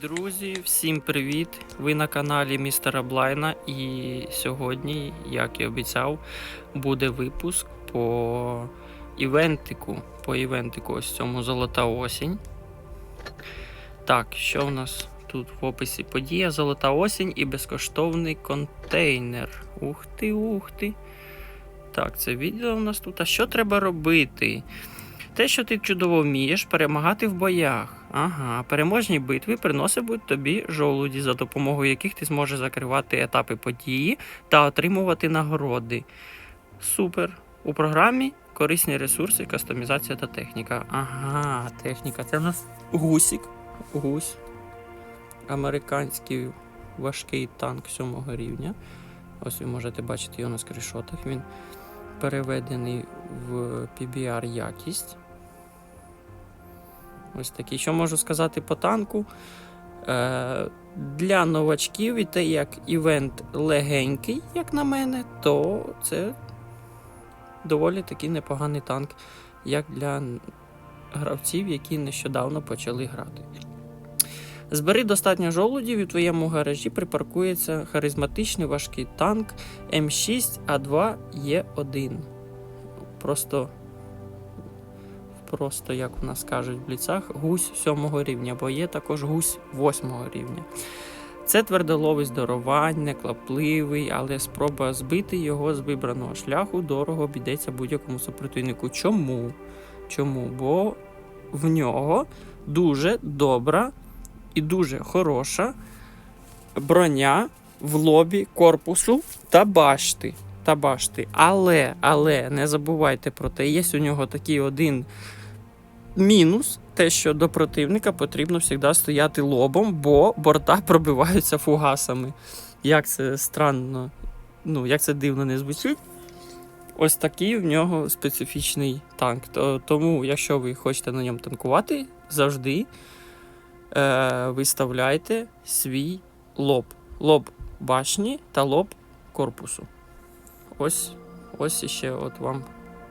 Друзі, всім привіт! Ви на каналі Містера Блайна. І сьогодні, як і обіцяв, буде випуск по івентику. По івентику ось цьому Золота осінь. Так, що в нас тут в описі? Подія Золота осінь і безкоштовний контейнер. Ух ти, ух ти. Так, це відео в нас тут. А що треба робити? Те, що ти чудово вмієш, перемагати в боях. Ага, переможні битви приноситимуть тобі жолуді, за допомогою яких ти зможеш закривати етапи події та отримувати нагороди. Супер. У програмі корисні ресурси, кастомізація та техніка. Ага, техніка. Це в нас гусік. Гусь. Американський важкий танк 7 рівня. Ось ви можете бачити його на скріншотах. Він переведений в PBR якість. Ось такий. Що можу сказати по танку? Е, для новачків, і те, як івент легенький, як на мене, то це доволі таки непоганий танк, як для гравців, які нещодавно почали грати. Збери достатньо жолудів і в твоєму гаражі припаркується харизматичний важкий танк М6 А2 Е1. Просто, просто, як у нас кажуть в бліцах, гусь 7 рівня, бо є також гусь 8 рівня. Це твердоловий здоровань, неквапливий, але спроба збити його з вибраного шляху дорого обійдеться будь-якому супротивнику. Чому? Чому? Бо в нього дуже добра і дуже хороша броня в лобі корпусу та башти. Та башти. Але, але не забувайте про те, є у нього такий один мінус, те, що до противника потрібно завжди стояти лобом, бо борта пробиваються фугасами. Як це странно, ну, як це дивно не звучить. Ось такий в нього специфічний танк. Тому, якщо ви хочете на ньому танкувати, завжди е, виставляйте свій лоб. Лоб башні та лоб корпусу. Ось, ось іще от вам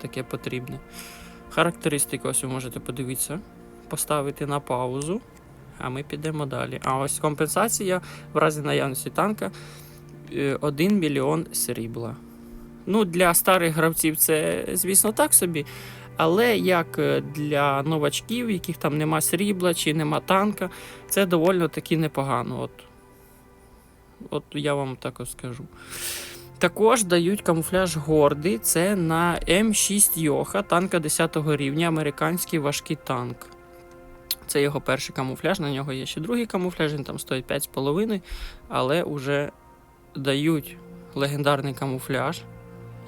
таке потрібне. Характеристики ось ви можете подивитися, поставити на паузу, а ми підемо далі. А ось компенсація в разі наявності танка 1 мільйон срібла. Ну, для старих гравців це, звісно, так собі. Але як е, для новачків, яких там нема срібла чи нема танка, це доволі таки непогано. От, от я вам так от скажу. Також дають камуфляж гордий. Це на М6 Йоха, танка 10 рівня, американський важкий танк. Це його перший камуфляж, на нього є ще другий камуфляж, він там стоїть 5,5, але вже дають легендарний камуфляж.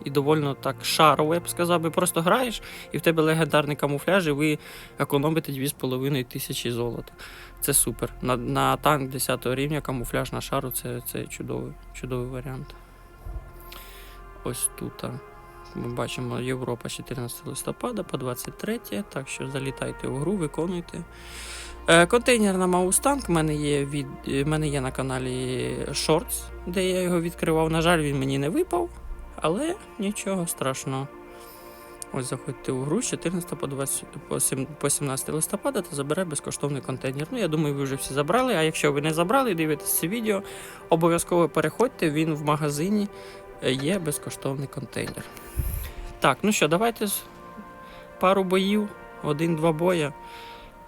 І доволі так шарово, я б сказав, би просто граєш, і в тебе легендарний камуфляж, і ви економите 2,5 тисячі золота. Це супер. На, на танк 10 рівня камуфляж на шару це, це чудовий, чудовий варіант. Ось тут. Ми бачимо Європа 14 листопада по 23. Так що залітайте в гру, виконуйте. Е, контейнер на Маустанк в мене є від е, в мене є на каналі Shorts, де я його відкривав. На жаль, він мені не випав, але нічого страшного. Ось заходьте у гру з 14 по, 20, по, 17 листопада та забере безкоштовний контейнер. Ну, я думаю, ви вже всі забрали. А якщо ви не забрали, дивитесь це відео, обов'язково переходьте, він в магазині е, є безкоштовний контейнер. Так, ну що, давайте пару боїв, один-два боя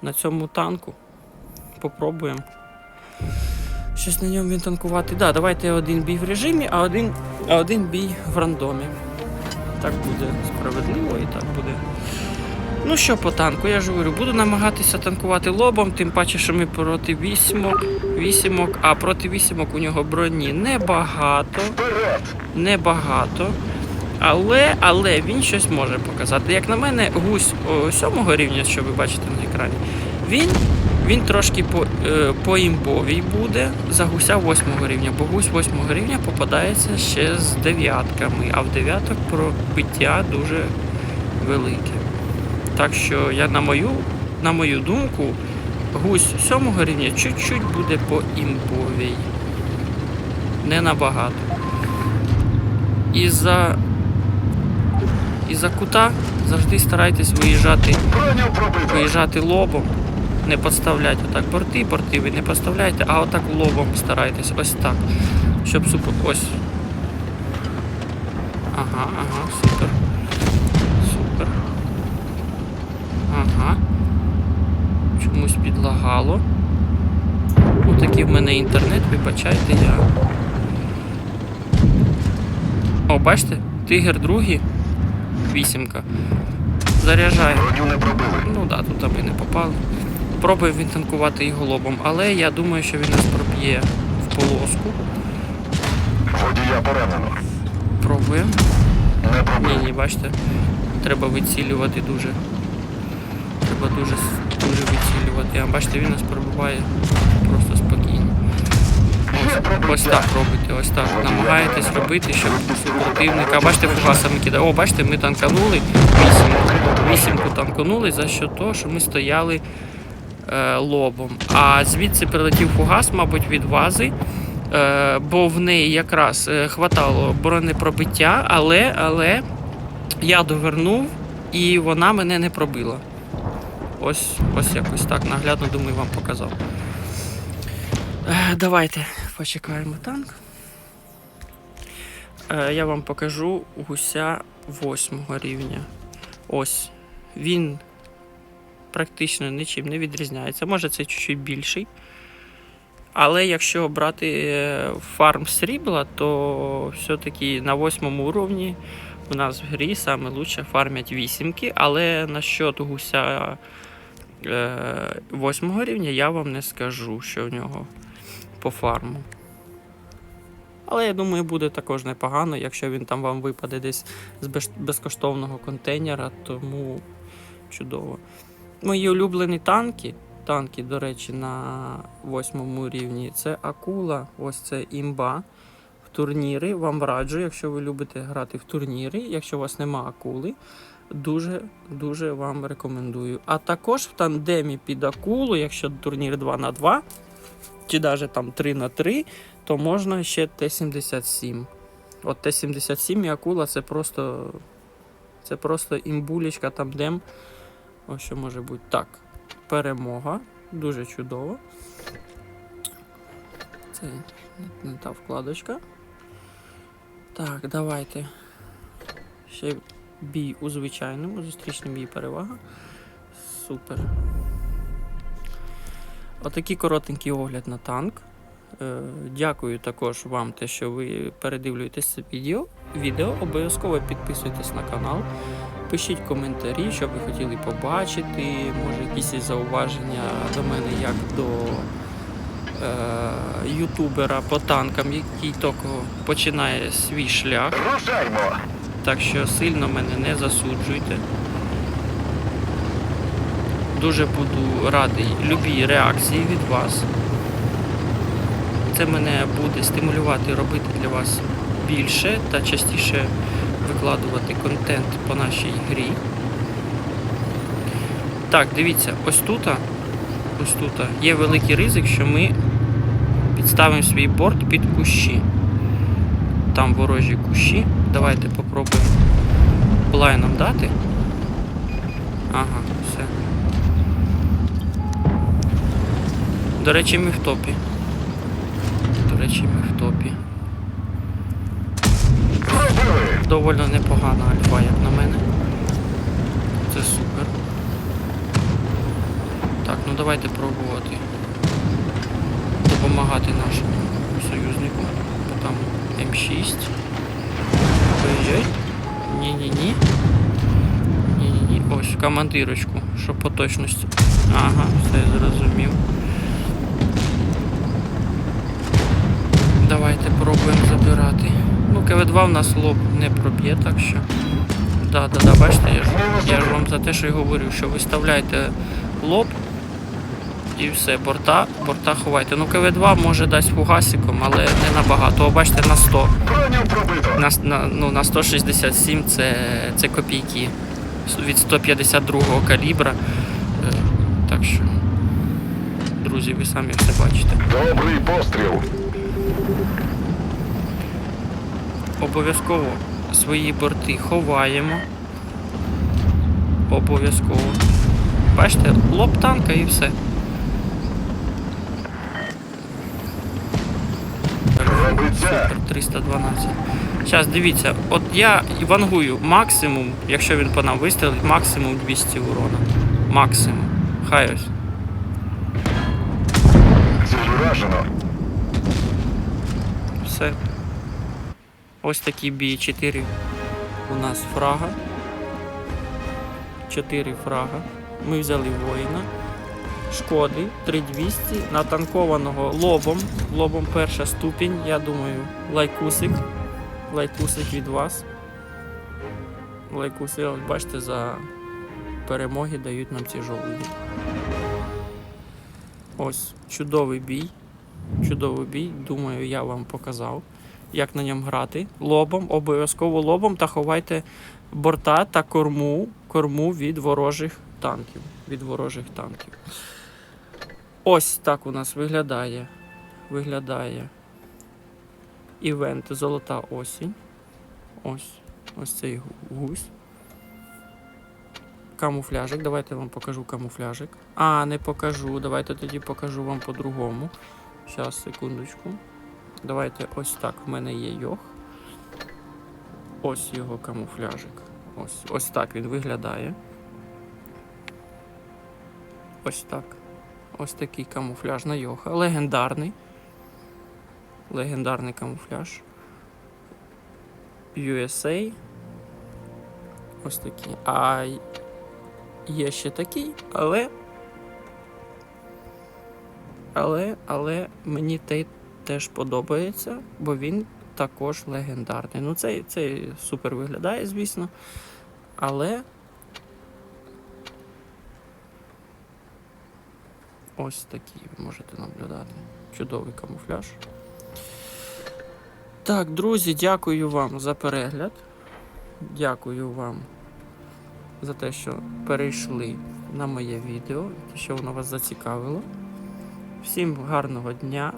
на цьому танку. Попробуємо. Щось на ньому він танкувати. Да, давайте один бій в режимі, а один, а один бій в рандомі. Так буде справедливо і так буде. Ну що по танку, я ж говорю, буду намагатися танкувати лобом, тим паче, що ми проти вісімок, вісімок, а проти вісімок у нього броні небагато. Небагато. Але, але він щось може показати. Як на мене, гусь сьомого рівня, що ви бачите на екрані, він, він трошки по, е, поімбовій буде за гуся восьмого рівня, бо гусь восьмого рівня попадається ще з дев'ятками, а в дев'яток пробиття дуже велике. Так що я на мою, на мою думку, гусь сьомого рівня чуть-чуть буде по імбовій. Не набагато. І за, і за кута завжди старайтесь виїжджати, виїжджати лобом. не підставляйте отак борти, борти ви не підставляйте, а отак лобом старайтесь, ось так. Щоб супер. Ось. Ага, ага, супер. Супер. Ага. Чомусь підлагало. Отакий в мене інтернет, вибачайте, я. О, бачите? Тигр другий. Вісімка. Заряджає. Броню не пробили. Ну да, тут аби не попали. Пробує він танкувати і голобом, але я думаю, що він нас проб'є в полоску. Водія поранено. Пробуємо. Не Ні, ні, бачите. Треба вицілювати дуже. Треба дуже, дуже вицілювати. А бачите, він нас пробиває просто спокійно. Пробиття. Ось так робите, ось так. Намагаєтесь робити, щоб супротивника. Бачите, фугасами кидає. О, бачите, ми танканули вісімку. Вісімку танканули за що того, що ми стояли е, лобом. А звідси прилетів фугас, мабуть, від вази. Е, бо в неї якраз е, хватало бронепробиття, але, але я довернув і вона мене не пробила. Ось, ось якось так наглядно, думаю, вам показав. Е, Давайте почекаємо танк. Е, Я вам покажу гуся восьмого рівня. Ось. Він практично нічим не відрізняється. Може це чуть-чуть більший. Але якщо брати е, фарм срібла, то все-таки на восьмому уровні у нас в грі саме лучше фармять вісімки, але насчет гуся е, восьмого рівня я вам не скажу, що в нього по фарму. Але я думаю, буде також непогано, якщо він там вам випаде десь з безкоштовного контейнера, тому чудово. Мої улюблені танки. Танки, до речі, на восьмому рівні це акула, ось це імба. В турніри вам раджу, якщо ви любите грати в турніри, якщо у вас нема акули, дуже дуже вам рекомендую. А також в тандемі під акулу, якщо турнір 2 на 2 чи навіть там 3 на 3 то можна ще Т-77. От Т-77 і акула це просто. Це просто імбулечка там дем. Ось що може бути. Так. Перемога. Дуже чудово. Це не та вкладочка. Так, давайте. Ще бій у звичайному, зустрічний бій перевага. Супер. Отакий коротенький огляд на танк. Е, Дякую також вам, те, що ви передивлюєтесь це відео. відео. Обов'язково підписуйтесь на канал, пишіть коментарі, що ви хотіли побачити. Може, якісь зауваження до мене як до е, ютубера по танкам, який тільки починає свій шлях. Рушаймо. Так що сильно мене не засуджуйте. Дуже буду радий любій реакції від вас. Це мене буде стимулювати робити для вас більше та частіше викладувати контент по нашій грі. Так, дивіться, ось тут, ось тут є великий ризик, що ми підставимо свій борт під кущі. Там ворожі кущі. Давайте попробуємо блайном дати. Ага, все. До речі, ми в топі. До речі, ми в топі. Довольно непогана альфа, як на мене. Це супер. Так, ну давайте пробувати допомагати нашому союзнику. Бо Там М6. Ой-ой. Ні-ні-ні. Ні-ні-ні. Ось, командирочку, щоб по точності. Ага, все зрозумів. Давайте пробуємо забирати. Ну, КВ2 в нас лоб не проб'є, так що. Да, да, да, бачите, я ж, я ж вам за те, що й говорю, що виставляйте лоб і все, борта, борта ховайте. Ну, КВ2 може дасть фугасиком, але не набагато. О, бачите, на 100. Броню пробито. На, на, ну, на 167 це, це копійки від 152-го калібра. Е, Так що, друзі, ви самі все бачите. Добрий постріл. Обов'язково свої борти ховаємо. Обов'язково. Бачите, лоб танка і все. Пробиття. Супер, 312. Зараз дивіться, от я вангую максимум, якщо він по нам вистрілить, максимум 200 урона. Максимум. Хай ось. Ціль. Все. Ось такі бій. 4 у нас фрага. 4 фрага. Ми взяли воїна. Шкоди 3200. Натанкованого лобом. Лобом перша ступінь. Я думаю, лайкусик. Лайкусик від вас. Лайкуси, от бачите, за перемоги дають нам ці жолуді. Ось чудовий бій. Чудовий бій. Думаю, я вам показав, як на ньому грати. Лобом, обов'язково лобом та ховайте борта та корму, корму від ворожих танків. Від ворожих танків. Ось так у нас виглядає. Виглядає івент Золота осінь. Ось. Ось цей гусь. Камуфляжик. Давайте я вам покажу камуфляжик. А, не покажу. Давайте тоді покажу вам по-другому. Зараз, секундочку. Давайте ось так. В мене є йох. Ось його камуфляжик. Ось, ось так він виглядає. Ось так. Ось такий камуфляж на йоха. Легендарний. Легендарний камуфляж. USA. Ось такий. А є ще такий, але. Але, але мені той теж подобається, бо він також легендарний. Ну, цей, цей супер виглядає, звісно. Але. Ось ви можете наблюдати. Чудовий камуфляж. Так, друзі, дякую вам за перегляд. Дякую вам за те, що перейшли на моє відео, що воно вас зацікавило. Всім гарного дня,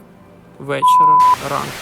вечора, ранку.